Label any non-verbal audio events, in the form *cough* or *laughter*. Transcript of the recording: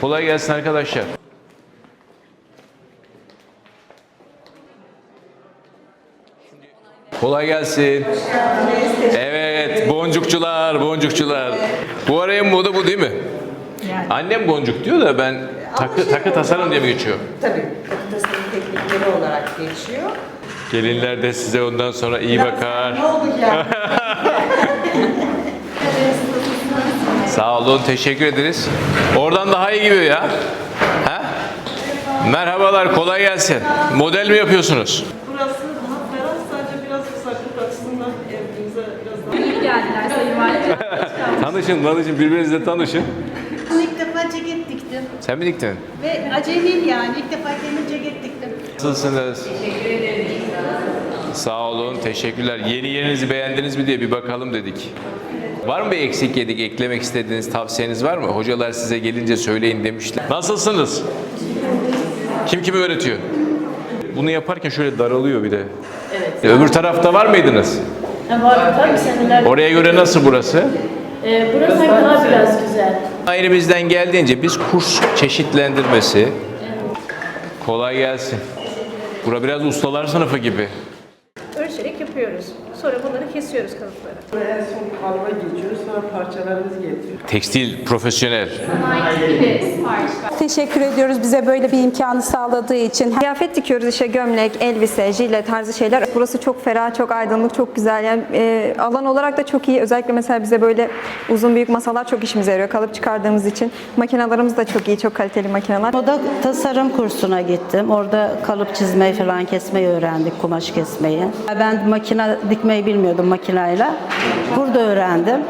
Kolay gelsin arkadaşlar. Kolay gelsin. Evet, boncukçular, boncukçular. Bu ara en moda bu değil mi? Annem boncuk diyor da ben takı, takı tasarım diye mi geçiyor? Tabii. Tasarım teknikleri olarak geçiyor. Gelinler de size ondan sonra iyi bakar. Ne oldu *laughs* ya? Sağ olun, teşekkür ederiz. Oradan daha iyi gibi ya. Ha? Merhabalar, kolay gelsin. Model mi yapıyorsunuz? Burası daha ferah sadece biraz sıcaklık açısından evimize biraz daha İyi geldiler Sayın Valim. Tanışın, tanışın, birbirinizle tanışın. İlk defa ceket diktim Sen mi diktin? ve acemiyim yani ilk defa kendim ceket diktim. Nasılsınız? Teşekkür ederim. Sağ olun, teşekkürler. Yeni yerinizi beğendiniz mi diye bir bakalım dedik. Var mı bir eksik yedik, eklemek istediğiniz tavsiyeniz var mı? Hocalar size gelince söyleyin demişler. Nasılsınız? Kim kimi öğretiyor? Bunu yaparken şöyle daralıyor bir de. Evet. Öbür tarafta var mıydınız? Var tabii seneler. Oraya göre nasıl burası? Ee, burası daha biraz güzel. Elimizden geldiğince biz kurs çeşitlendirmesi. Kolay gelsin. Bura biraz ustalar sınıfı gibi. Ölçerek yapıyoruz. Sonra bunları kesiyoruz kalıpları. en son kalıba geçiyoruz sonra parçalarımız getiriyor. Tekstil profesyonel. Teşekkür ediyoruz bize böyle bir imkanı sağladığı için. Kıyafet dikiyoruz işte gömlek, elbise, jilet tarzı şeyler. Burası çok ferah, çok aydınlık, çok güzel. Yani e, alan olarak da çok iyi. Özellikle mesela bize böyle uzun büyük masalar çok işimize yarıyor kalıp çıkardığımız için. Makinelerimiz de çok iyi, çok kaliteli makineler. Moda tasarım kursuna gittim. Orada kalıp çizmeyi falan kesmeyi öğrendik, kumaş kesmeyi. Ben makine dikmeyi bilmiyordum makineyle. Burada öğrendim.